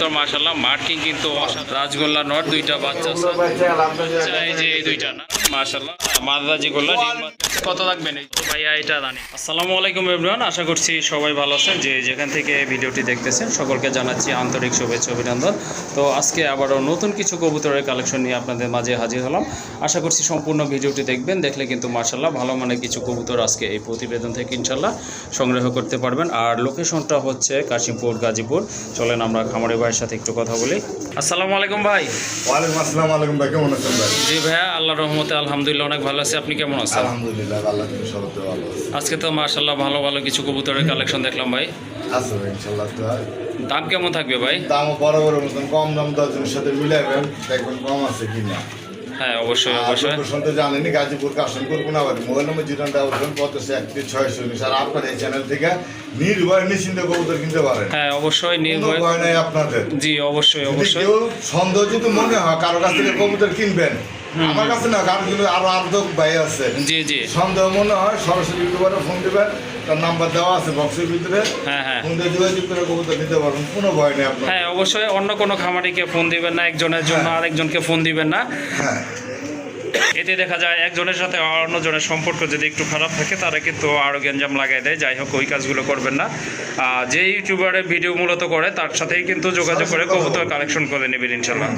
তো মাশাল্লাহ মার্কিং কিন্তু রাজগোল্লা নট দুইটা বাচ্চা এই যে এই দুইটা না। মাশাল্লাহ মাদ্রাজি গোল্লা ডিম বাচ্চা। কত রাখবেন ভাইয়া এটা জানি আসসালামু আলাইকুম এভরিওয়ান আশা করছি সবাই ভালো আছেন। যে যেখান থেকে ভিডিওটি দেখতেছেন সকলকে জানাচ্ছি আন্তরিক শুভেচ্ছা অভিনন্দন। তো আজকে আবারও নতুন কিছু কবুতরের কালেকশন নিয়ে আপনাদের মাঝে হাজির হলাম। আশা করছি সম্পূর্ণ ভিডিওটি দেখবেন দেখলে কিন্তু মার্শাল্লাহ ভালো মানের কিছু কবুতর আজকে এই প্রতিবেদন থেকে ইনশাল্লাহ সংগ্রহ করতে পারবেন। আর লোকেশনটা হচ্ছে কাশিমপুর গাজীপুর। চলেন আমরা খামারি ভাইয়ের সাথে একটু কথা বলি। আসসালামু আলাইকুম ভাই। ওয়ালাইকুম আসসালাম আলাইকুম ভাই কেমন আছেন ভাই? জি ভাইয়া আল্লাহ রহমতে আলহামদুলিল্লাহ অনেক ভালো আছে। আপনি কেমন আছেন? আলহামদুলিল্লাহ আল্লাহ ভালো আজকে তো মার্শাল্লাহ ভালো ভালো কিছু কবুতরের কালেকশন দেখলাম ভাই। আছে ভাই তো দাম কেমন থাকবে ভাই? দামও বরাবর মতন কম দাম দশজনের সাথে মিলাইবেন দেখবেন কম আছে কিনা হ্যাঁ অবশ্যই অবশ্যই। জানেনি Gazipur Kashanpur Konabari mobile number zero double পঁচাশি একত্রিশ ছয়শো উনিশ। আর আপনার এই চ্যানেল থেকে নির্ভয় নিশ্চিন্ত কবুতর কিনতে পারেন। হ্যাঁ অবশ্যই কোনো নির্ভয়। নাই আপনাদের। জি অবশ্যই অবশ্যই। কেউ সন্দেহ যদি মনে হয় কারও কাছ থেকে কবুতর কিনবেন আমার কাছে না আরও আর্ধক ভাই আছে। জি জি। সন্দেহ মনে হয় সরাসরি ইউটিউবারে ফোন দিবেন তার নাম্বার দেওয়া আছে বক্সের ভিতরে। হ্যাঁ হ্যাঁ। ফোন দিয়ে যোগাযোগ করে কবুতর নিতে পারবেন কোনো ভয় নেই আপনার। হ্যাঁ অবশ্যই অন্য কোনো খামারিকে ফোন দিবেন না একজনের জন্য হ্যাঁ। আরেকজনকে ফোন দিবেন না। হ্যাঁ। এতে দেখা যায় একজনের সাথে অন্যজনের সম্পর্ক যদি একটু খারাপ থাকে তারা কিন্তু আরও গ্যাঞ্জাম লাগাই দেয়। যাই হোক ওই কাজগুলো করবেন না। আর যে ইউটিউবারে ভিডিও মূলত করে তার সাথেই কিন্তু যোগাযোগ করে কবুতর কালেকশন করে নেবেন ইনশাল্লাহ।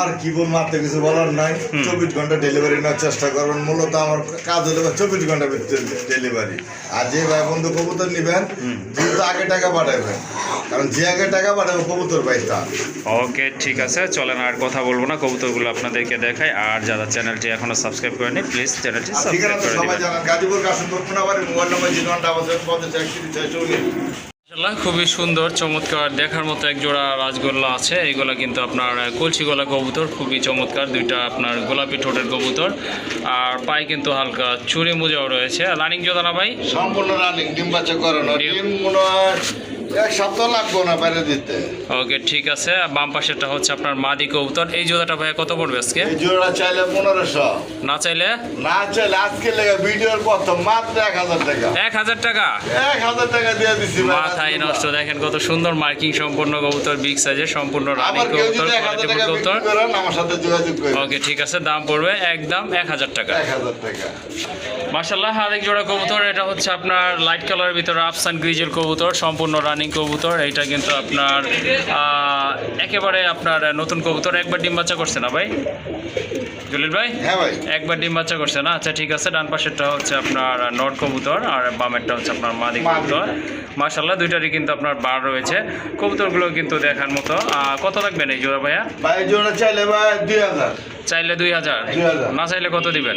আর কি বলব আপনার কিছু বলার নাই। চব্বিশ ঘণ্টা ডেলিভারি নেওয়ার চেষ্টা করবেন। মূলত আমার কাজ হলো চব্বিশ ঘণ্টা ডেলিভারি আর যে ভাই বন্ধু কবুতর নিবেন দ্রুত আগে টাকা পাঠাবেন। কারণ যে আগে টাকা পাঠাবে কবুতর ভাই তা ওকে ঠিক আছে। চলেন আর কথা বলব না। কবুতরগুলো আপনাদেরকে দেখাই। আর যারা চ্যানেলটি এখনও সাবস্ক্রাইব করেনি প্লিজ চ্যানেলটি সাবস্ক্রাইব করে দিবেন। Gazipur mobile number zero one double seven পঞ্চাশ একত্রিশ ছয়শো খুবই সুন্দর চমৎকার দেখার মতো এক জোড়া রাজগোল্লা আছে। এইগুলা কিন্তু আপনার কলসি গলা কবুতর খুবই চমৎকার দুইটা আপনার গোলাপি ঠোঁটের কবুতর। আর পায়ে কিন্তু হালকা চুরি মুজাও রয়েছে। রানিং জোদানা ভাই? সম্পূর্ণ রানিং ডিম বাচ্চা করানো। ডিম মনে হয় এক সপ্তাহ লাগবে না বাইরে দিতে। ওকে ঠিক আছে। বাম পাশেরটা হচ্ছে আপনার মাদি কবুতর। এই জোড়াটা ভাইয়া কত পড়বে আজকে? এই জোড়া চাইলে পনেরোশো। না চাইলে? না চাইলে আজকে লেগে ভিডিওর প্রথম মাত্র এক হাজার টাকা। এক হাজার টাকা? এক হাজার টাকা দিয়ে ভাই মাথায় নষ্ট। দেখেন কত সুন্দর মার্কিং সম্পূর্ণ কবুতর বিগ সাইজের সম্পূর্ণ রানিং আবার কেউ কবুতর যদি এক হাজার কোয়ালিটি টাকা কবুতর। করেন আমার সাথে যোগাযোগ ওকে ঠিক আছে। দাম পড়বে একদম এক হাজার টাকা। এক হাজার টাকা। মার্শাল্লাহ আরেক জোড়া কবুতর। এটা হচ্ছে আপনার লাইট কালারের ভিতরে আফসান গ্রিজেল কবুতর সম্পূর্ণ রানিং কবুতর এইটা কিন্তু আপনার একেবারে আপনার নতুন কবুতর একবার ডিম বাচ্চা করছে না ভাই? জলিল ভাই? হ্যাঁ ভাই। একবার ডিম বাচ্চা করছে না? আচ্ছা ঠিক আছে ডান পাশেরটা হচ্ছে আপনার নট কবুতর আর বামেরটা হচ্ছে আপনার মাদি। কবুতর। মার্শাল্লাহ দুইটারই কিন্তু আপনার বার রয়েছে। কবুতরগুলো কিন্তু দেখার মতো কত রাখবেন এই জোড়া ভাইয়া? ভাই জোড়া চাইলে ভাই দুই হাজার। চাইলে দুই হাজার। না চাইলে কত দিবেন?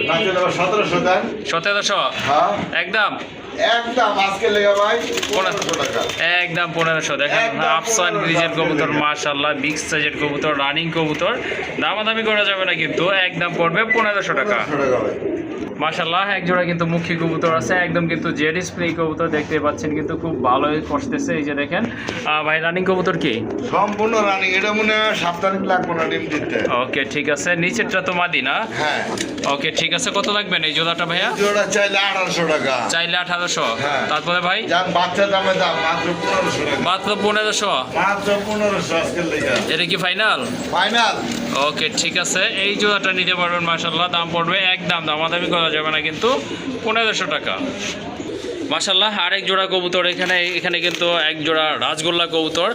সতেরোশো হ্যাঁ। একদম? একদম পনেরোশো। দেখেন আফসান 1500 গ্রিজের কবুতর মার্শাল্লাহ বিগ সাইজের কবুতর রানিং কবুতর। দামাদামি করা যাবে না কিন্তু একদম পড়বে পনেরোশো টাকা। মাশাল্লাহ এক জোড়া কিন্তু মুখী কবুতর আছে একদম কিন্তু জেড স্প্রে কবুতর দেখতে পাচ্ছেন কিন্তু খুব ভালোই কষতেছে এই যে দেখেন। ভাই রানিং কবুতর কি? সম্পূর্ণ রানিং এটা মনে হয় সাপ্তাহিক লাগবে না ডিম দিতে। ওকে ঠিক আছে নিচেরটা তো মাদি না? হ্যাঁ। ওকে ঠিক আছে কত লাগবেন এই জোড়াটা ভাইয়া? জোড়া চাইলে আঠারোশো টাকা। চাইলে আঠারোশো। হ্যাঁ। তারপরে ভাই? যান বাচ্চা দামে দাম মাত্র পনেরোশো টাকা। মাত্র পনেরোশো? মাত্র পনেরোশো এটা কি ফাইনাল ফাইনাল ওকে ঠিক আছে এই জোড়াটা নিতে পারবেন মাসাল্লাহ দাম পড়বে একদম দামাদামি করা যাবে না কিন্তু পনেরোশো টাকা। মাসাল্লাহ আরেক জোড়া কবুতর এখানে এখানে কিন্তু এক জোড়া রাজগোল্লা কবুতর।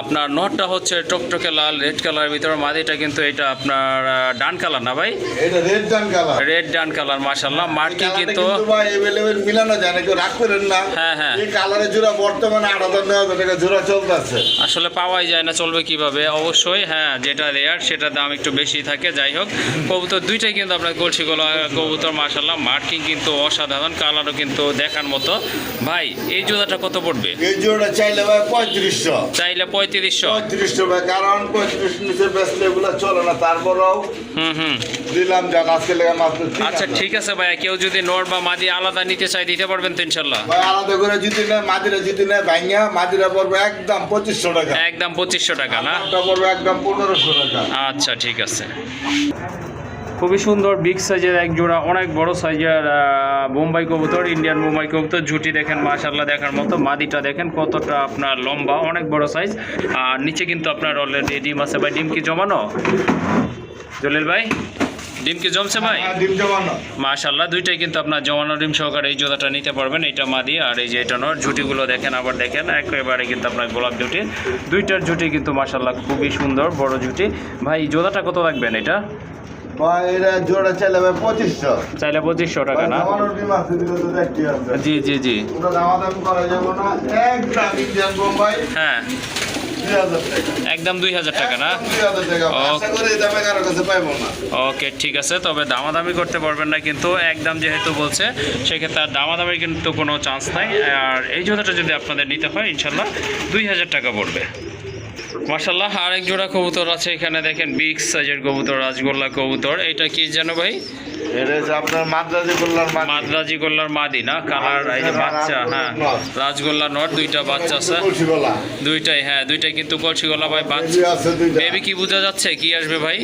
আপনার নটটা হচ্ছে টকটকে লাল রেড কালারের ভিতরে মাদিটা কিন্তু এটা আপনার ডান কালার না ভাই? রেড ডান কালার। মাসাল্লাহ মার্কিং কিন্তু হ্যাঁ, হ্যাঁ। আসলে পাওয়াই যায় না চলবে কীভাবে? অবশ্যই হ্যাঁ যেটা রেয়ার সেটা দাম একটু বেশি থাকে যাই হোক। কবুতর দুইটাই কিন্তু আপনার কলসি গলা কবুতর মাসাল্লাহ মার্কিং কিন্তু অসাধারণ কালারও কিন্তু দেখার মতো। ভাই এই জোড়াটা কত পড়বে? এই জোড়া চাইলে ভাই পঁয়ত্রিশশো। চাইলে পঁয়ত্রিশশো। পঁয়ত্রিশশো ভাই কারণ পঁয়ত্রিশ নিচে বেসলে এগুলো চলে না তারপরেও হুম হুম। দিলাম যান আজকে লেগে মাত্র আচ্ছা ঠিক আছে ভাইয়া কেউ যদি নর বা মাদি আলাদা নিতে চাই দিতে পারবেন তো ইনশাল্লাহ। ভাই আলাদা করে যদি নেয় মাদিরা যদি নেয় ভাইঙ্গা মাদিরা পড়বে একদম পঁচিশশো টাকা। একদম পঁচিশশো টাকা না? পড়বে একদম পনেরোশো টাকা। আচ্ছা ঠিক আছে। খুবই সুন্দর বিগ সাইজের এক জোড়া অনেক বড় সাইজের বোম্বাই কবুতর ইন্ডিয়ান বোম্বাই কবুতর ঝুটি দেখেন মাশাল্লাহ দেখার মতো মাদিটা দেখেন কতটা আপনার লম্বা অনেক বড় সাইজ আর নিচে কিন্তু আপনার অলরেডি ডিম আছে ভাই ডিম কি জমানো? জলিল ভাই ডিম কি জমছে ভাই? হ্যাঁ, ডিম জমানো। মাশাল্লাহ দুইটাই কিন্তু আপনার জমানো ডিম সহকারে এই জোড়াটা নিতে পারবেন এটা মাদি আর এই যে এটা নর ঝুটিগুলো দেখেন আবার দেখেন একেবারে কিন্তু আপনার গোলাপ ঝুটি। দুইটার ঝুটি কিন্তু মাশাল্লাহ খুবই সুন্দর বড় ঝুটি। ভাই জোড়াটা কত রাখবেন এটা? জোড়া চাইলে ভাই পঁচিশশো। চাইলে পঁচিশশো টাকা না? জি জি জি। করা যাবে না। একদম হ্যাঁ। একদম দুই হাজার টাকা না? ওকে। ঠিক আছে। তবে দামাদামি করতে পারবেন না কিন্তু একদম যেহেতু বলছে সেক্ষেত্রে আর দামাদামির কিন্তু কোনো চান্স নাই। আর এই জোড়াটা যদি আপনাদের নিতে হয় ইনশাল্লাহ দুই হাজার টাকা পড়বে। মার্শাল্লাহ আরেক জোড়া কবুতর আছে এখানে দেখেন বিগ সাইজের কবুতর রাজগোল্লা কবুতর। এটা কি যেন ভাই? এটা হচ্ছে আপনার মাদ্রাজি গোল্লার মাছ মাদ্রাজি গোল্লার মাদি না? কালার এই যে বাচ্চা হ্যাঁ। রাজগোল্লা নট দুইটা বাচ্চা আছে। দুইটাই হ্যাঁ দুইটাই কিন্তু কলসি গলা ভাই বাচ্চা। বেবি কি বোঝা যাচ্ছে? কি আসবে ভাই?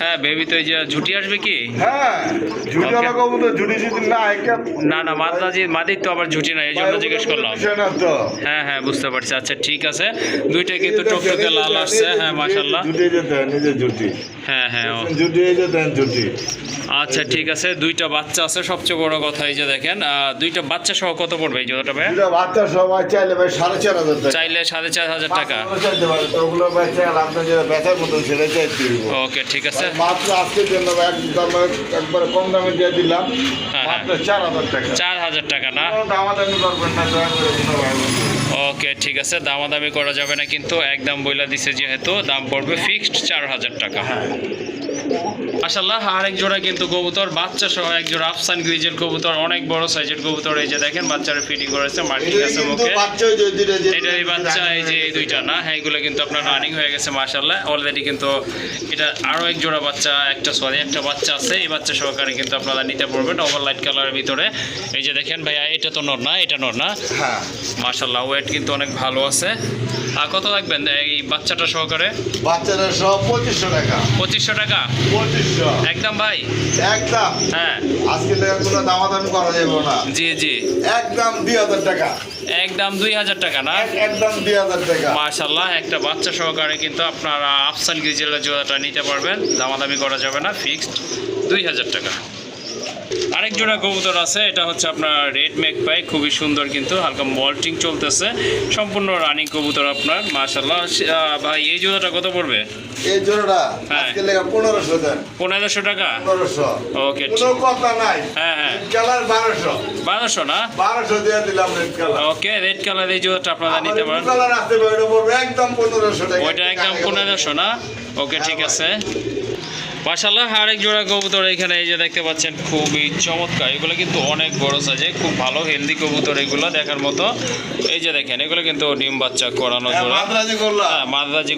হ্যাঁ তো এই যে ঝুটি আসবে কি? হ্যাঁ না না না মাদ্রাজি মাদির তো আবার ঝুটি নাই এই জন্য জিজ্ঞেস করলাম। হ্যাঁ হ্যাঁ বুঝতে পারছি। আচ্ছা ঠিক আছে। দুইটাই কিন্তু টকটকে লাল আসছে হ্যাঁ ঝুটি হ্যাঁ হ্যাঁ ও। এই যে দেন ঝুটি আচ্ছা ঠিক আছে দুইটা বাচ্চা আছে। সবচেয়ে বড় কথা এই যে দেখেন দুইটা বাচ্চা সহ কত পড়বে এই জোড়াটা ভাই বাচ্চা চাইলে ভাই সাড়ে চার হাজার টাকা। চাইলে সাড়ে চার হাজার টাকা। চাইতে পারে ওগুলো ভাই চাইলে আপনার যে ব্যথার মতন সেটা চাইতে ওকে ঠিক আছে। মাত্র আজকের জন্য একদম একবারে কম দামে দিয়ে দিলাম। হ্যাঁ, মাত্র চার হাজার টাকা। চার হাজার টাকা না? দামাদামি করবেন না দয়া করে। ওকে, ঠিক আছে, দামাদামি করা যাবে না কিন্তু একদম বইলা দিছে যেহেতু, দাম পড়বে ফিক্সড চার হাজার টাকা। মাসাল্লাহ আরেক জোড়া কিন্তু কবুতর বাচ্চা সহ এক জোড়া আফসান গ্রিজের কবুতর অনেক বড় সাইজের কবুতর এই যে দেখেন বাচ্চারা ফিটিং করেছে মার্কিং আছে মুখে। এটা এই বাচ্চা এই যে এই দুইটা না? হ্যাঁ এগুলো কিন্তু আপনার রানিং হয়ে গেছে মাশাল্লাহ অলরেডি কিন্তু এটা আরও এক জোড়া বাচ্চা একটা সরি একটা বাচ্চা আছে। এই বাচ্চা সহকারে কিন্তু আপনারা নিতে পারবেন ওভার লাইট কালারের ভিতরে। এই যে দেখেন ভাইয়া এটা তো নর না এটা নর না? হ্যাঁ। মাশাল্লাহ ওয়েট কিন্তু অনেক ভালো আছে। আর কত লাগবেন এই বাচ্চাটা সহকারে? বাচ্চারা সব পঁচিশশো টাকা। পঁচিশশো টাকা? পঁচিশশো একদম ভাই। একদম। হ্যাঁ। আজকে কোনো দামাদামি করা যাবে না। জি জি। একদম দুই হাজার টাকা। একদম দুই হাজার টাকা না? একদম দুই হাজার টাকা। মাশাল্লাহ একটা বাচ্চা সহকারে কিন্তু আপনারা আফসান গ্রিজেলের জোড়াটা নিতে পারবেন। দামাদামি করা যাবে না ফিক্সড দুই হাজার টাকা। আরেক জোড়া কবুতর আছে এটা হচ্ছে আপনার রেড মেক পাই খুবই সুন্দর কিন্তু হালকা মল্টিং চলতেছে সম্পূর্ণ রানিং কবুতর আপনার মাশাল্লাহ ভাই এই জোড়াটা কত পড়বে? এই জোড়াটা হ্যাঁ। আজকে লেগে পনেরোশো দেন। পনেরোশো টাকা? পনেরোশো। ওকে কোনো কথা নাই। হ্যাঁ হ্যাঁ। কালার বারোশো। বারোশো না? বারোশো দিয়ে দিলাম red colour okay red colour এই জোড়াটা আপনারা নিতে পারেন। কালার পারে ওটা পড়বে একদম পনেরোশো টাকা। ওইটা একদম পনেরোশো না? ওকে ঠিক আছে। মাসাল্লাহ আরেক জোড়া কবুতর এখানে এই যে দেখতে পাচ্ছেন খুবই চমৎকার। এগুলো কিন্তু অনেক বড় সাইজে খুব ভালো হেলদি কবুতর এগুলো দেখার মতো। এই যে দেখেন এগুলো কিন্তু ডিম বাচ্চা করানো হ্যাঁ, জোড়া। মাদ্রাজি করলাম হ্যাঁ,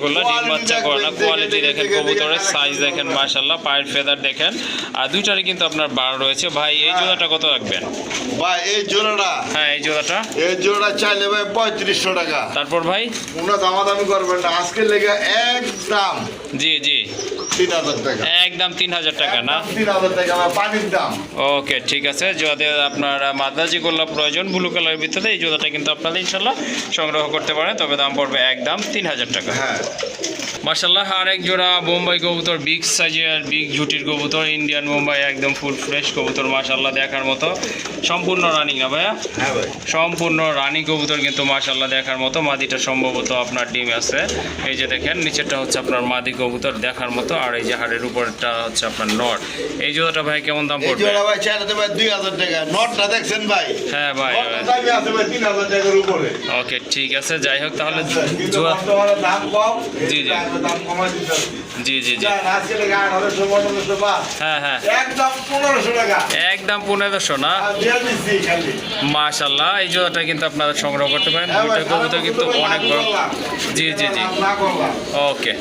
করল ডিম বাচ্চা করানো কোয়ালিটি দেখেন কবুতরের সাইজ দেখেন মাশাল্লাহ পায়ের ফেদার দেখেন। আর দুইটারই কিন্তু আপনার বার রয়েছে। ভাই এই জোড়াটা কত রাখবেন? ভাই এই জোড়াটা। হ্যাঁ এই জোড়াটা। এই জোড়া চাইলে ভাই পঁয়ত্রিশশো টাকা। তারপর ভাই? কোনো দামাদামি করবেন না। আজকের লেগে একদম জি জি। তিন হাজার টাকা। একদম তিন হাজার টাকা না? পানির দাম। ওকে ঠিক আছে। আপনার মাদ্রাজি গোল্লা প্রয়োজন ব্লু কালারের ভিতরে এই কিন্তু আপনারা ইনশাল্লাহ সংগ্রহ করতে পারেন তবে দাম পড়বে একদম তিন হাজার টাকা। হ্যাঁ। মার্শাল্লাহ আরেক জোড়া বোম্বাই কবুতর বিগ সাইজের বিগ ঝুটির কবুতর ইন্ডিয়ান বোম্বাই একদম ফুল ফ্রেশ কবুতর মার্শাল্লাহ দেখার মতো। সম্পূর্ণ রানিং না ভাইয়া? হ্যাঁ সম্পূর্ণ রানী কবুতর কিন্তু মাশাল্লাহ দেখার মতো। মাদিটা সম্ভবত আপনার ডিম আছে। এই যে দেখেন নিচেরটা হচ্ছে আপনার মাদি কবুতর দেখার মতো। আর এই যে হাড়ের উপরটা হচ্ছে আপনার নর এই জোড়াটা ভাই কেমন দাম পড়বে? জোড়া ভাই টাকা। নটটা দেখছেন ভাই? হ্যাঁ ভাই নটটা আছে ভাই তিন হাজার টাকার উপরে। ওকে ঠিক আছে যাই হোক তাহলে জোড়া দাম কম জি, জি। দাম কমাই দিতে জি জি জি। আজকে লেগে হ্যাঁ হ্যাঁ। একদম পনেরোশো টাকা। একদম পনেরোশো না? মাশাল্লাহ এই জোড়াটা কিন্তু আপনারা সংগ্রহ করতে পারেন। হ্যাঁ দুইটা কবুতর কিন্তু অনেক বড় জি জি জি। না করলাম ওকে।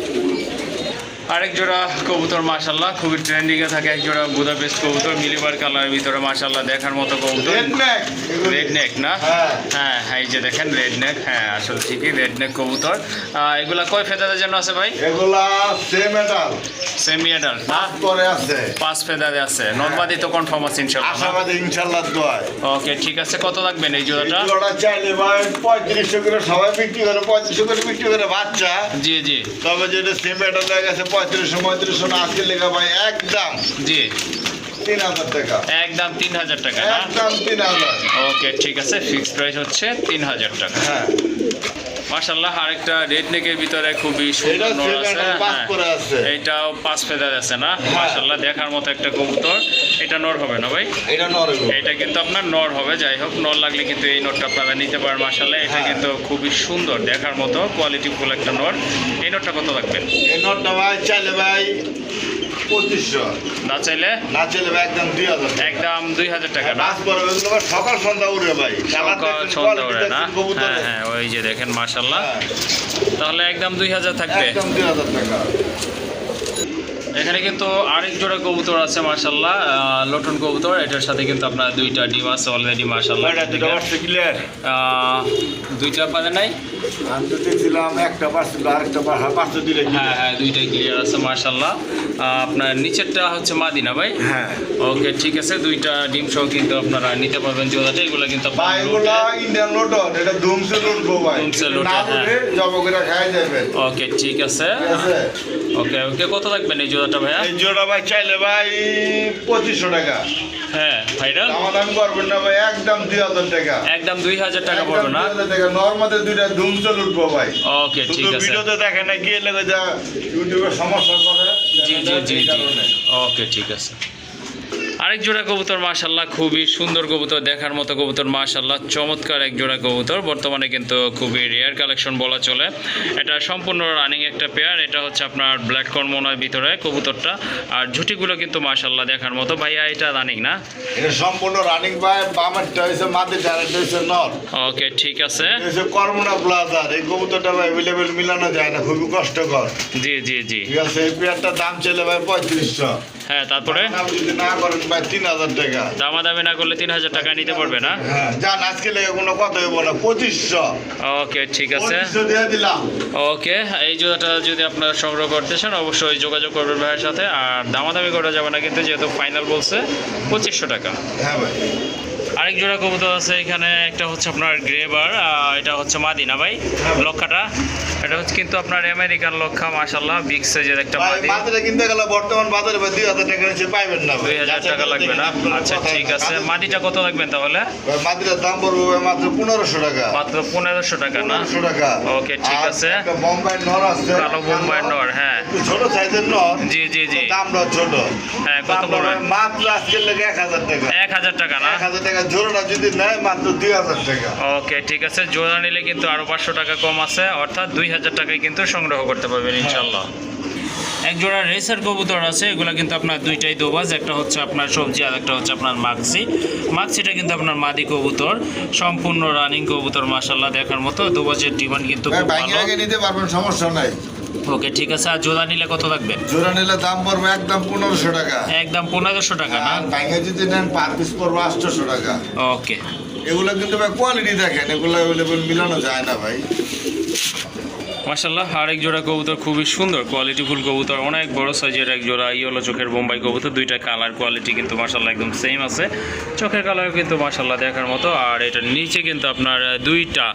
আরেক জোড়া কবুতর মাশাল্লাহ খুবই ট্রেন্ডিংয়ে থাকে। এক জোড়া বুদাপেস্ট কবুতর মিলিবার কালারের ভিতরে মাশাল্লাহ দেখার মতো কবুতর। রেড নেক না? হ্যাঁ। হ্যাঁ এই যে দেখেন রেড নেক হ্যাঁ আসলে ঠিকই রেড নেক কবুতর এগুলা কয় ফেদারের জন্য আছে ভাই? এগুলা সেম মেটাল সেমি অ্যাডাল্ট না? পরে আছে। পাঁচ ফেদারে আছে। নর্মাদি তো কনফার্ম আছে ইনশাল্লাহ না? আশাবাদী ইনশাল্লাহ দোয়ায়। ওকে ঠিক আছে। কত লাগবেন এই জোড়াটা? ওটা চাইলে ভাই পঁয়ত্রিশশো করে সবাই বিক্রি করে পঁয়ত্রিশশো করে বিক্রি করে বাচ্চা। জি জি। তবে যেটা সেম লেগে পঁয়ত্রিশশো পঁয়ত্রিশশো না আজকে লেখা ভাই একদম। জি। তিন হাজার টাকা। একদম তিন হাজার টাকা একদম তিন হাজার। ওকে ঠিক আছে ফিক্সড প্রাইস হচ্ছে তিন হাজার টাকা। হ্যাঁ। মাশাল্লাহ আরেকটা রেড নেকের ভিতরে খুবই সুন্দর নর আছে হ্যাঁ। আছে এইটাও পাঁচ ফেদার আছে না হ্যাঁ। মাশাল্লাহ দেখার মতো একটা কবুতর এটা নর হবে না ভাই এটা নরে। এটা কিন্তু আপনার নর হবে যাই হোক নর লাগলে কিন্তু এই নটটা আপনারা নিতে পারেন মাশাল্লাহ এটা হ্যাঁ। কিন্তু খুবই সুন্দর দেখার মতো কোয়ালিটি ফুল একটা নর এই নটটা কত লাগবেন এই নোটটা ভাই চাইলে ভাই পঁচিশশো। না চাইলে? না চাইলে ভাই একদম দুই হাজার একদম দুই হাজার টাকা পরে ভাই সকাল সন্ধ্যা উড়ে ভাই। সকাল সন্ধ্যা উড়ে না? হ্যাঁ হ্যাঁ ওই যে দেখেন মাশাল্লাহ হ্যাঁ, তাহলে একদম দুই হাজার থাকবে। একদম দুই হাজার টাকা। এখানে কিন্তু আরেক জোড়া কবুতর আছে মার্শাল্লাহ লটন কবুতর এটার সাথে কিন্তু আপনার দুইটা ডিম আছে অলরেডি মার্শাল্লাহ দুইটা পারে নাই? একটা আরেকটা দিলে হ্যাঁ হ্যাঁ দুইটাই ক্লিয়ার আছে মার্শাল্লাহ আপনার নিচেরটা হচ্ছে মাদিনা ভাই? হ্যাঁ। ওকে ঠিক আছে দুইটা ডিম সহ কিন্তু আপনারা নিতে পারবেন জোড়াটা এগুলো কিন্তু ইন্ডিয়ান লোটন এটা ধুমসে লুটবো ভাই। ধুমসে লুটে, না হ্যাঁ। লুটে জব করে খাই যাবেন ওকে ঠিক আছে। ঠিক আছে? ওকে ওকে কত রাখবেন এই জোড়াটা ভাইয়া? এই জোড়া ভাই চাইলে ভাই পঁচিশশো টাকা। হ্যাঁ ফাইনাল আমার দাম করবেন না ভাই একদম দুই হাজার টাকা। একদম দুই হাজার টাকা পড়বে না? নর্মাদে দুইটা ধুম চল উঠবো ভাই। ওকে ঠিক আছে। ভিডিওতে দেখে না গিয়ে লেগে যা ইউটিউবে সমস্যা করে। জি জি জি জি। ওকে ঠিক আছে। আরেক জোড়া কবুতর মাশাল্লাহ খুবই সুন্দর কবুতর দেখার মতো কবুতর মাশাল্লাহ চমৎকার এক জোড়া কবুতর। বর্তমানে কিন্তু খুবই রেয়ার কালেকশন বলা চলে। এটা সম্পূর্ণ রানিং একটা পেয়ার এটা হচ্ছে আপনার ব্ল্যাক কর্মনার ভিতরে কবুতরটা। আর ঝুটিগুলো কিন্তু মাশাল্লাহ দেখার মতো। ভাইয়া এটা রানিং না? এটা সম্পূর্ণ রানিং পায় বামেরটা হয়েছে মাঝে চারেরটা হয়েছে নর। ওকে ঠিক আছে। হয়েছে কর্মনা ব্লাজার। এই কবুতরটা ভাই মিলানো যায় না খুবই কষ্টকর। জি জি জি। ঠিক আছে এই পেয়ারটার দাম চলে ভাই পঁয়ত্রিশশো। হ্যাঁ তারপরে? দাম যদি না করেন ভাই তিন হাজার টাকা দামাদামি না করলে তিন হাজার টাকা নিতে পারবে না? হ্যাঁ যান আজকে লেগে কোনো কথা হইব না পঁচিশশো। ওকে ঠিক আছে। দিয়ে দিলাম। ওকে এই জুতাটা যদি আপনারা সংগ্রহ করতে চান অবশ্যই যোগাযোগ করবেন ভাইয়ের সাথে। আর দামাদামি করা যাবে না কিন্তু যেহেতু ফাইনাল বলছে পঁচিশশো টাকা। হ্যাঁ ভাই। আরেক জোড়া কবুতর আছে এখানে একটা হচ্ছে আপনার গ্রেবার এটা হচ্ছে মাদিনা ভাই। লক্ষাটা? এটা হচ্ছে কিন্তু আপনার আমেরিকান লক্ষা মাশাল্লাহ বিগ সাইজের একটা ভাই মাদি। মাত্রা কিনতে গেলে বর্তমান বাজারে ভাই দুই হাজার টাকা নিচে পাইবেন না ভাই। দুই হাজার টাকা লাগবে না? আচ্ছা ঠিক আছে। মাটিটা কত লাগবেন তাহলে? দাম পড়বে ভাই মাত্র পনেরোশো টাকা। মাত্র পনেরোশো টাকা না? পনেরোশো টাকা। ওকে, ঠিক আছে। বোম্বাই নর আছে। কালো বোম্বাই নর হ্যাঁ। ছোট সাইজের নর। জি জি জি। দামটা ছোট। হ্যাঁ কত পড়বে? মাত্র আজকে লেগে এক হাজার টাকা। এক হাজার টাকা না? এক হাজার টাকা জোড়াটা যদি নেয় মাত্র দুই হাজার টাকা। ওকে ঠিক আছে। জোড়া নিলে কিন্তু আরও পাঁচশো টাকা কম আছে অর্থাৎ দুই হাজার টাকায় কিন্তু সংগ্রহ করতে পারবেন ইনশাল্লাহ এক জোড়া রেসার কবুতর আছে এগুলো কিন্তু আপনার দুইটাই দোবাজ একটা হচ্ছে আপনার সবজি আর একটা হচ্ছে আপনার মাক্সি। মাক্সিটা কিন্তু আপনার মাদি কবুতর সম্পূর্ণ রানিং কবুতর মাসাল্লাহ দেখার মতো। দোবাজের ডিমান্ড কিন্তু খুব ভালো। নিতে পারবেন সমস্যা নাই। ওকে ঠিক আছে। আর জোড়া নিলে কত লাগবে? জোড়া নিলে দাম পড়বে একদম পনেরোশো টাকা। একদম পনেরোশো টাকা না? ভাঙে যদি নেন পার পিস পড়বে আটশোশো টাকা। ওকে। এগুলো কিন্তু ভাই কোয়ালিটি দেখেন এগুলো অ্যাভেলেবেল মিলানো যায় না ভাই। মাসাল্লাহ আরেক জোড়া কবুতর খুবই সুন্দর কোয়ালিটি ফুল কবুতর অনেক বড় সাইজের এক জোড়া ইয়েলো চোখের বোম্বাই কবুতর দুইটা কালার কোয়ালিটি কিন্তু মাসাল্লাহ একদম সেম আছে। চোখের কালার কিন্তু মাসাল্লাহ দেখার মতো আর এটার নিচে কিন্তু আপনার দুইটা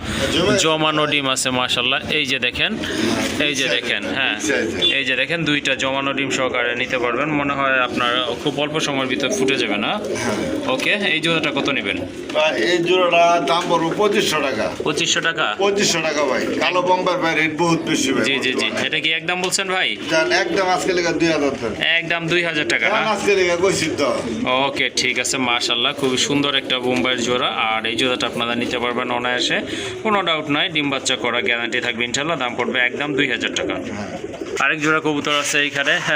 জমানো ডিম আছে মাসাল্লাহ এই যে দেখেন এই যে দেখেন হ্যাঁ এই যে দেখেন দুইটা জমানো ডিম সহকারে নিতে পারবেন। মনে হয় আপনার খুব অল্প সময়ের ভিতর ফুটে যাবে না। ওকে এই জোড়াটা কত নেবেন? এই জোড়াটা দাম পড়বে পঁচিশশো টাকা। পঁচিশশো টাকা? পঁচিশশো টাকা ভাই কালো বম্বার ভাই রেট বহুত বেশি জি জি জি। এটা কি একদম বলছেন ভাই? একদম আজকে লেগে দুই হাজার টাকা একদম দুই হাজার টাকা না? আজকে লেগে কইছি তো। ওকে ঠিক আছে মাশাল্লাহ খুবই সুন্দর একটা বোম্বাইয়ের জোড়া। আর এই জোড়াটা আপনারা নিতে পারবেন অনায়াসে। কোনো ডাউট নাই ডিম বাচ্চা করা গ্যারান্টি থাকবে ইনশাল্লাহ দাম পড়বে একদম দুই হাজার টাকা। আরেক জোড়া কবুতর আছে এইখানে আহ,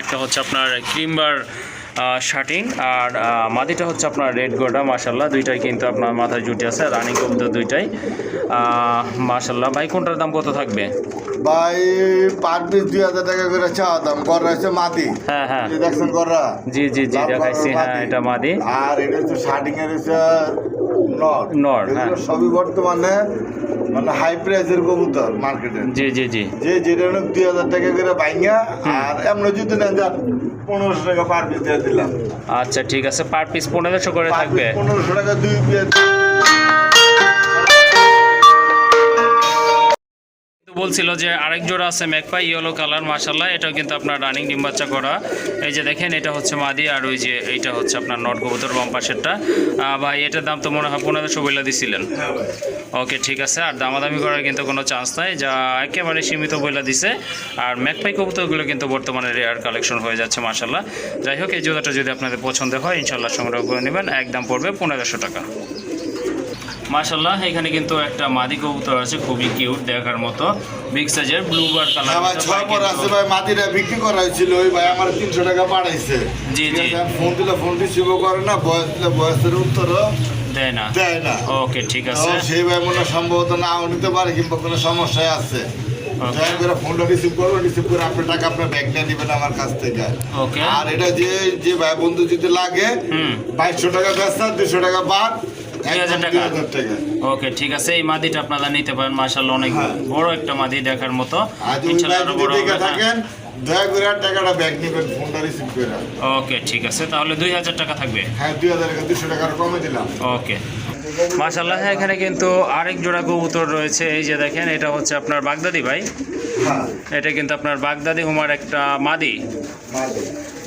একটা হচ্ছে আপনার ক্রিমবার শার্টিং। আর মাদিটা হচ্ছে আপনার রেড গোডা মাসাল্লাহ দুইটাই কিন্তু আপনার মাথায় জুটি আছে রানিং কবুতর দুইটাই। মাসাল্লাহ ভাই কোনটার দাম কত থাকবে? ভাই পার পিস দুই হাজার টাকা করে চাওয়া দাম। করা হচ্ছে মাটি হ্যাঁ হ্যাঁ। দেখছেন করা জি জি জি দেখাইছি। হ্যাঁ এটা মাদি। আর এটা হচ্ছে শার্টিং এর হচ্ছে নর, হ্যাঁ। সবই বর্তমানে মানে হাই প্রাইসের কবুতর মার্কেটে জি জি জি। যে যেটা দুই হাজার টাকা করে বাইঙ্গা আর এমনি যদি নেন যান। পনেরোশো টাকা পার পিস দিয়ে দিলাম। আচ্ছা ঠিক আছে। পার পিস পনেরোশো করে থাকবে। পনেরোশো টাকা দুই বলছিল যে আরেক জোড়া আছে ম্যাকপাই ইয়েলো কালার মাসাল্লাহ এটাও কিন্তু আপনার রানিং ডিম বাচ্চা করা। এই যে দেখেন এটা হচ্ছে মাদি আর ওই যে এইটা হচ্ছে আপনার নট কবুতর বাম পাশেরটা। ভাই এটার দাম তো মনে হয় পনেরোশো বইলা দিছিলেন। হ্যাঁ ওকে ঠিক আছে আর দামাদামি করার কিন্তু কোনো চান্স নাই যা একেবারে সীমিত বইলা দিছে। আর ম্যাকপাই কবুতরগুলো কিন্তু বর্তমানে রেয়ার কালেকশন হয়ে যাচ্ছে মাসাল্লাহ যাই হোক এই জোড়াটা যদি আপনাদের পছন্দ হয় ইনশাল্লাহ সংগ্রহ করে নেবেন একদম পড়বে পনেরোশো টাকা। মাশাল্লাহ এখানে কিন্তু একটা মাদি কবুতর আছে খুবই কিউট দেখার মতো। বিগ সাইজের ব্লু বার হ্যাঁ ভাই ছয় পর আছে ভাই মাটিটা বিক্রি করা হয়েছিল ওই ভাই আমার তিনশো টাকা পাঠাইছে জি, জি। ফোন দিলে ফোন রিসিভ করে না বয়স দিলে বয়সের উত্তরও দেয় না। দেয় না। ওকে ঠিক আছে। সেই ভাই মনে সম্ভবত নাও নিতে পারে কিংবা কোনো সমস্যায় আছে। ফোনটা রিসিভ রিসিভ করে আপনার টাকা আপনার নেবেন আমার কাছ থেকে। ওকে আর এটা যে যে ভাই বন্ধু যদি লাগে বাইশশো টাকা ব্যস্ত দুশো টাকা বাদ দুই হাজার টাকা। ওকে ঠিক আছে এই মাদিটা আপনারা নিতে পারেন। অনেক হ্যাঁ। বড় একটা মাদি দেখার মতো। ইনশাল্লাহ বড় হ্যাঁ। থাকেন দয়া করে টাকাটা ব্যাগ নেবেন ফোনটা রিসিভ করে ওকে ঠিক আছে তাহলে দুই হাজার টাকা থাকবে। হ্যাঁ দুই হাজার টাকা দুশো টাকা কমে দিলাম। ওকে। মাশাল্লাহ এখানে কিন্তু আরেক জোড়া কবুতর রয়েছে। এই যে দেখেন এটা হচ্ছে আপনার বাগদাদি ভাই। হ্যাঁ। এটা কিন্তু আপনার বাগদাদি হুমার একটা মাদি।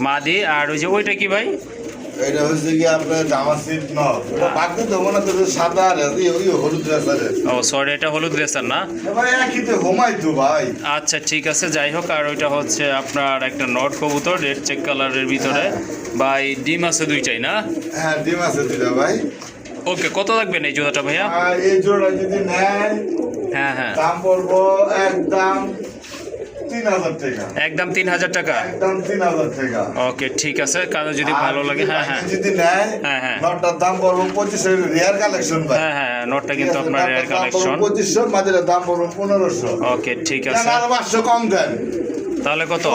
মাদি আর ওই যে ওইটা কি ভাই? এটা হচ্ছে কি আপনার জামা সিট নট বাকি তো মনে করছে সাদা আর ওই হলুদ ড্রেস ও সরি এটা হলুদ রেসার না? ভাই একই তো ঘুমাই তো ভাই। আচ্ছা ঠিক আছে যাই হোক আর ওইটা হচ্ছে আপনার একটা নট কবুতর রেড চেক কালারের ভিতরে। এই ডিম আছে দুইটাই না? হ্যাঁ ডিম আছে দুটা ভাই। ওকে কত লাগবেন এই জোড়াটা ভাইয়া? এই জোড়া যদি নেয় হ্যাঁ হ্যাঁ। দাম পড়ব একদম একদম তিন হাজার টাকা? একদম তিন হাজার টাকা। ওকে ঠিক আছে। কারও যদি ভালো লাগে হ্যাঁ হ্যাঁ। যদি নেয় হ্যাঁ, হ্যাঁ। নটটার দাম পড়ব পঁচিশশো রেয়ার কালেকশন ভাই। হ্যাঁ হ্যাঁ নোটটা কিন্তু আপনার রেয়ার কালেকশন পঁচিশশো মাঝের দাম পড়ব পনেরোশো। ওকে ঠিক আছে। আর পাঁচশো কম দেন। তাহলে কত?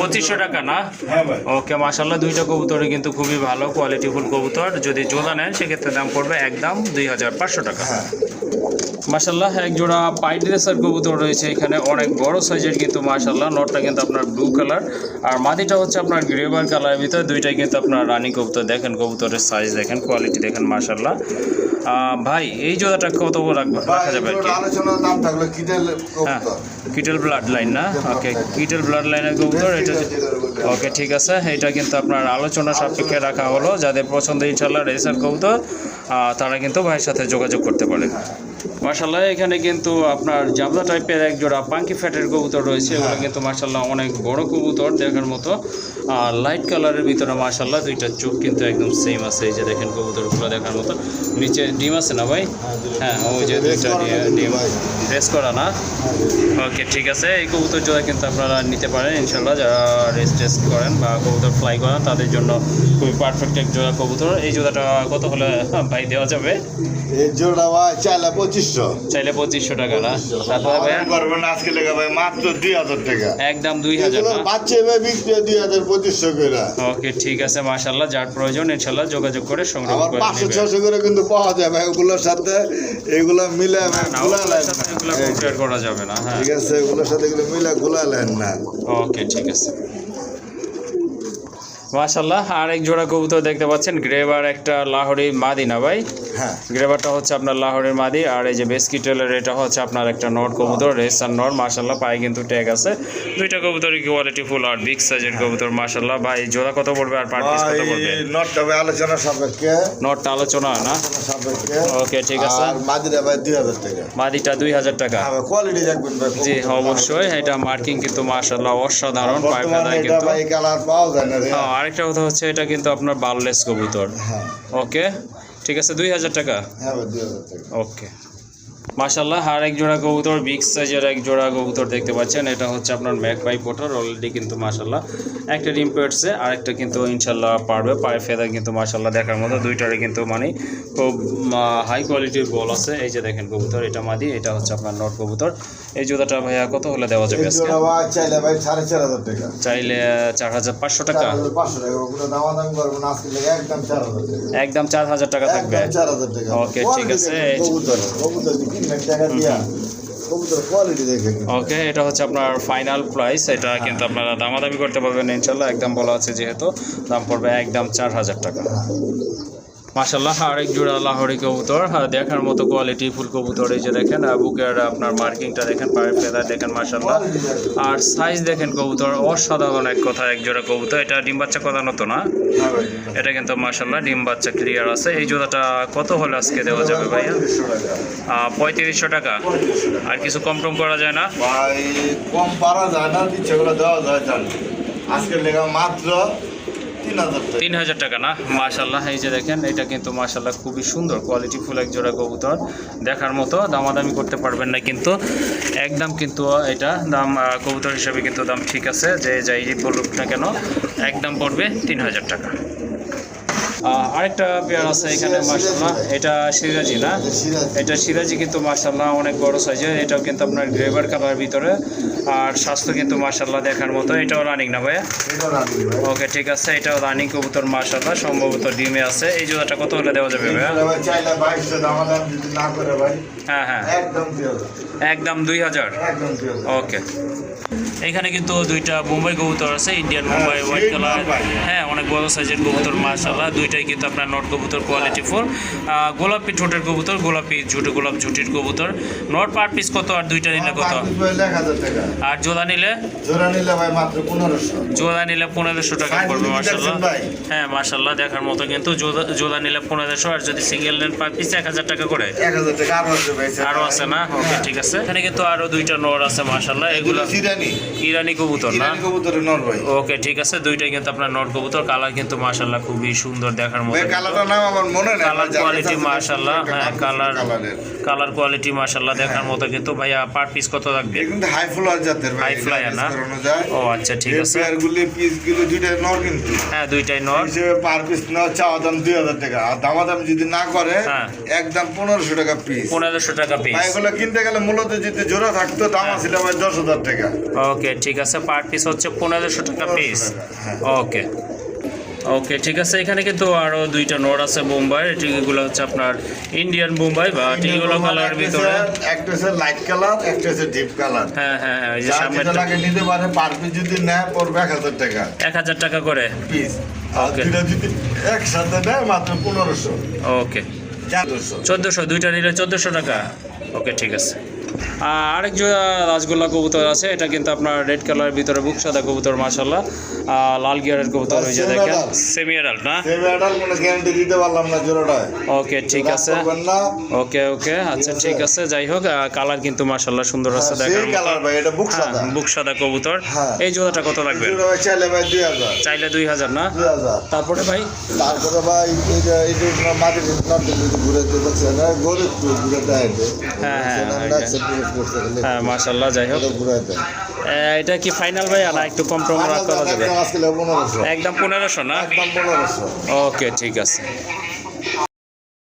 পঁচিশশো টাকা না? হ্যাঁ ওকে মাসাল্লাহ দুইটা কবুতরই কিন্তু খুবই ভালো কোয়ালিটিফুল কবুতর। যদি জোড়া নেন সেক্ষেত্রে দাম পড়বে একদম দুই হাজার পাঁচশো টাকা। হ্যাঁ। মাসাল্লাহ এক জোড়া পাই ড্রেসার কবুতর রয়েছে এখানে অনেক বড় সাইজের কিন্তু মাসাল্লাহ নটটা কিন্তু আপনার ব্লু কালার আর মাদিটা হচ্ছে আপনার গ্রেভার কালারের ভিতরে দুইটাই কিন্তু আপনার রানী কবুতর। দেখেন কবুতরের সাইজ দেখেন কোয়ালিটি দেখেন মাসাল্লাহ ভাই এই জোড়াটা কত রাখবে রাখা যাবে আর কি? আলোচনার দাম থাকল কিটেল হ্যাঁ কিটেল ব্লাড লাইন না? ওকে কিটেল ব্লাড লাইনের কবুতর এটা ওকে ঠিক আছে এটা কিন্তু আপনার আলোচনা সাপেক্ষে রাখা হলো। যাদের পছন্দ ইনশাল্লাহ রেসার কবুতর তারা কিন্তু ভাইয়ের সাথে যোগাযোগ করতে পারে। মার্শাল্লাহ এখানে কিন্তু আপনার জাবলা টাইপের এক জোড়া পাঙ্কি ফ্যাটের কবুতর রয়েছে। এগুলো কিন্তু মার্শাল্লাহ অনেক বড় কবুতর দেখার মতো। আর লাইট কালারের ভিতরে মার্শাল্লাহ দুইটা চোখ কিন্তু একদম সেম আছে। এই যে দেখেন কবুতরগুলো দেখার মতো। নিচে ডিম আছে না ভাই? হ্যাঁ ওই যে দুইটা ডিম রেস করা না। ওকে ঠিক আছে। এই কবুতর জোড়া কিন্তু আপনারা নিতে পারেন ইনশাল্লাহ যারা রেস টেস্ট করেন বা কবুতর ফ্লাই করেন তাদের জন্য খুবই পারফেক্ট এক জোড়া কবুতর। এই জোড়াটা কত হলে হ্যাঁ, ভাই দেওয়া যাবে? এই জোড়া ভাই চাইলে পঁচিশশো। চাইলে পঁচিশশো টাকা না? তারপরে করবেন আজকে লেগে ভাই মাত্র দুই হাজার টাকা। একদম দুই হাজার বাচ্চা ভাই বিক্রি দুই হাজার পঁচিশশো করে। ওকে ঠিক আছে মাশাল্লাহ যার প্রয়োজন ইনশাল্লাহ যোগাযোগ করে সংগ্রহ করে পাঁচশো ছশো করে কিন্তু পাওয়া যায় ভাই ওগুলোর সাথে এগুলো মিলে এগুলো করা যাবে না হ্যাঁ। ঠিক আছে এগুলোর সাথে এগুলো মিলে গুলালেন না। ওকে ঠিক আছে। মাশাল্লাহ আর এক জোড়া কবুতর দেখতে পাচ্ছেন গ্রেভার একটা লাহোরি মাদি না ভাই? হ্যাঁ। গ্রেভারটা হচ্ছে আপনার লাহোরের মাদি আর এই যে বেসকিটেলের এটা হচ্ছে আপনার একটা নট কবুতর রেস আর নট মাশাল্লাহ পায়ে কিন্তু ট্যাগ আছে। দুইটা কবুতরই কোয়ালিটি ফুল আর বিগ সাইজের কবুতর মাশাল্লাহ ভাই জোড়া কত পড়বে আর পার পিস কত পড়বে? নটটা আলোচনা সাপেক্ষে। নটটা আলোচনা না? সাপেক্ষে। ওকে ঠিক আছে। আর মাদিরা ভাই দুই হাজার টাকা। মাদিটা দুই হাজার টাকা। কোয়ালিটি দেখবেন ভাই জি অবশ্যই এটা মার্কিং কিন্তু মাশাল্লাহ অসাধারণ পায়ে কিন্তু। ভাই কালার পাওয়া যায় না রে। হ্যাঁ, আরেকটা কথা হচ্ছে এটা কিন্তু আপনার বারলেস কবুতর। হ্যাঁ। ওকে ঠিক আছে দুই হাজার টাকা? হ্যাঁ দুই হাজার টাকা। ওকে মাশাল্লাহ আর এক জোড়া কবুতর বিগ সাইজের এক জোড়া কবুতর দেখতে পাচ্ছেন। এটা হচ্ছে আপনার ম্যাক বাই পোটার অলরেডি কিন্তু মাশাল্লাহ একটা ডিম পেটছে আর একটা কিন্তু ইনশাল্লাহ পারবে। পায়ে ফেদার কিন্তু মাশাল্লাহ দেখার মতো দুইটারে কিন্তু মানে খুব হাই কোয়ালিটির বল আছে। এই যে দেখেন কবুতর এটা মাদি এটা হচ্ছে আপনার নট কবুতর। এই জোড়াটা ভাইয়া কত হলে দেওয়া যাবে চাইলে ভাই সাড়ে চার হাজার টাকা। চাইলে চার হাজার পাঁচশো টাকা? একদম চার হাজার টাকা। থাকবে? ওকে, ঠিক আছে। টাকা দিয়া। ওকে এটা হচ্ছে আপনার ফাইনাল প্রাইস এটা কিন্তু আপনারা দামাদামি করতে পারবেন ইনশাল্লাহ একদম বলা আছে যেহেতু দাম পড়বে একদম চার হাজার টাকা। মাসাল্লাহ আরেক জোড়া লাহোরি কবুতর। দেখার মতো কোয়ালিটি ফুল কবুতর এই যে দেখেন বুকের আপনার মার্কিংটা দেখেন পায়ের ফেদার দেখেন মাসাল্লাহ আর সাইজ দেখেন কবুতর, অসাধারণ এক কথা, এক জোড়া কবুতর। এটা ডিম বাচ্চা করানো তো না? এটা কিন্তু মাসাল্লাহ ডিম বাচ্চা ক্লিয়ার আছে। এই জোড়াটা কত হলে আজকে দেওয়া যাবে ভাইয়া? পঁয়ত্রিশশো টাকা। আর কিছু কম টম করা যায় না? কম পারা যায় না দেওয়া যায় লেগা মাত্র তিন হাজার টাকা। না? মাশাল্লাহ এই যে দেখেন, এটা কিন্তু মাশাল্লাহ খুবই সুন্দর কোয়ালিটি ফুল এক জোড়া কবুতর। দেখার মতো দামাদামি করতে পারবেন না কিন্তু, একদম কিন্তু এটা দাম কবুতর হিসাবে কিন্তু দাম ঠিক আছে, যে যাই বলুক না কেন, একদম পড়বে তিন হাজার টাকা। আরেকটা পেয়ার আছে এখানে মাশাল্লাহ এটা সিরাজি না? এটা সিরাজি। কিন্তু মাশাল্লাহ অনেক বড় সাইজের। এটাও কিন্তু আপনার গ্রেভার কালার ভিতরে। আর স্বাস্থ্য কিন্তু মাশাল্লাহ দেখার মতো। এটাও রানিং না ভাইয়া? ওকে ঠিক আছে। এটাও রানিং কবুতর মাশাল্লাহ সম্ভবত ডিমে আছে। এই জোড়াটা কত হলে দেওয়া যাবে ভাইয়া? হ্যাঁ হ্যাঁ। একদম দুই হাজার? ওকে এখানে কিন্তু দুইটা মুম্বাই কবুতর আছে ইন্ডিয়ান হ্যাঁ, মুম্বাই হোয়াইট কালার হ্যাঁ অনেক বড় সাইজের কবুতর মাশাল্লাহ দুইটাই কিন্তু আপনার নট কবুতর কোয়ালিটি ফুল গোলাপি ঠোঁটের কবুতর গোলাপি ঝুটে গোলাপ ঝুটির কবুতর। নট পার পিস কত আর দুইটা নিলে কত? আর জোড়া নিলে? জোড়া নিলে ভাই মাত্র পনেরোশো। টাকা পড়বে যদি মার্শাল্লাহ হ্যাঁ মার্শাল্লাহ দেখার মতো কিন্তু জোড়া- নিলে পনেরোশো আর যদি সিঙ্গেল নেন পার পিস এক হাজার টাকা করে। আরও আছে না? ওকে ঠিক আছে। এখানে কিন্তু আরও দুইটা নর আছে মার্শাল্লাহ এগুলো ইরানি কবুতর না? কবুতরের নর ভাই। ওকে ঠিক আছে দুইটাই কিন্তু আপনার নট কবুতর। কালার কিন্তু মাশাল্লাহ খুবই সুন্দর দেখার মতো। কালারটার নাম আমার মনে নেই কালার কোয়ালিটি একটা হ্যাঁ কালার কালার কোয়ালিটি মাশাল্লাহ দেখার মতো কিন্তু। ভাইয়া পার পিস কত লাগবে কিন্তু হাই ফ্লায়ার জাতের High flyer না? ও আচ্ছা ঠিক আছে এই আছে। পেয়ারগুলি পিসগুলো দুইটা নর কিন্তু। হ্যাঁ দুইটাই নট হিসেবে পার পিস নেওয়া চাওয়া দাম দুই হাজার টাকা। আর দামাদাম যদি না করে হ্যাঁ। একদম পনেরোশো টাকা পিস পনেরোশো টাকা পিস ভাই এগুলো কিনতে গেলে মূলত যদি জোড়া থাকতো দাম হ্যাঁ। ছিল ভাই দশ হাজার টাকা। ওকে ঠিক আছে পার পিস হচ্ছে পনেরোশো টাকা পিস হ্যাঁ। ওকে ওকে ঠিক আছে এখানে কিন্তু আরও দুইটা নোট আছে বোম্বাই। এগুলো হচ্ছে আপনার ইন্ডিয়ান বোম্বাই বা টিগুলো কালার ভিতরে। একটা হচ্ছে লাইট কালার একটা হচ্ছে ডিপ কালার হ্যাঁ হ্যাঁ হ্যাঁ, এই যে সামনে লাগে নিতে পারে পার পিস যদি নেয় পড়বে এক হাজার টাকা। এক হাজার টাকা করে? পিস. যদি একসাথে নেয় মাত্র পনেরোশো। ওকে। চারশো চোদ্দোশো দুইটা নিলে চোদ্দোশো টাকা? ওকে ঠিক আছে। আরেক জোড়া রাজগোল্লা কবুতর আছে। এটা কিন্তু আপনার রেড কালারের ভিতরে বুক সাদা কবুতর মাসাল্লাহ লাল গিয়ারের কবুতর ওই যে দেখেন। সেমি অ্যাডাল্ট না? কোনো গ্যারান্টি দিতে পারলাম না জোড়াটায়। ওকে ঠিক আছে। ওকে ওকে আচ্ছা ঠিক আছে। যাই হোক কালার কিন্তু মাসাল্লাহ সুন্দর আছে হ্যাঁ, সেই কালার ভাই এটা বুক সাদা। হ্যাঁ, বুক সাদা কবুতর। হ্যাঁ। এই জোড়াটা কত লাগবে? জোড়া ভাই চাইলে ভাই দুই হাজার। চাইলে দুই হাজার না? দুই হাজার। তারপরে ভাই? তারপরে ভাই এই যে এই যে মাটির যদি ঘুরে যেতেছে না তো ঘুরে দেয় হ্যাঁ, হ্যাঁ, হ্যাঁ। হ্যাঁ যাই হোক। এটা কি ফাইনাল ভাই না একটু কম টম করা যাবে? একদম পনেরোশো না? ওকে ঠিক আছে।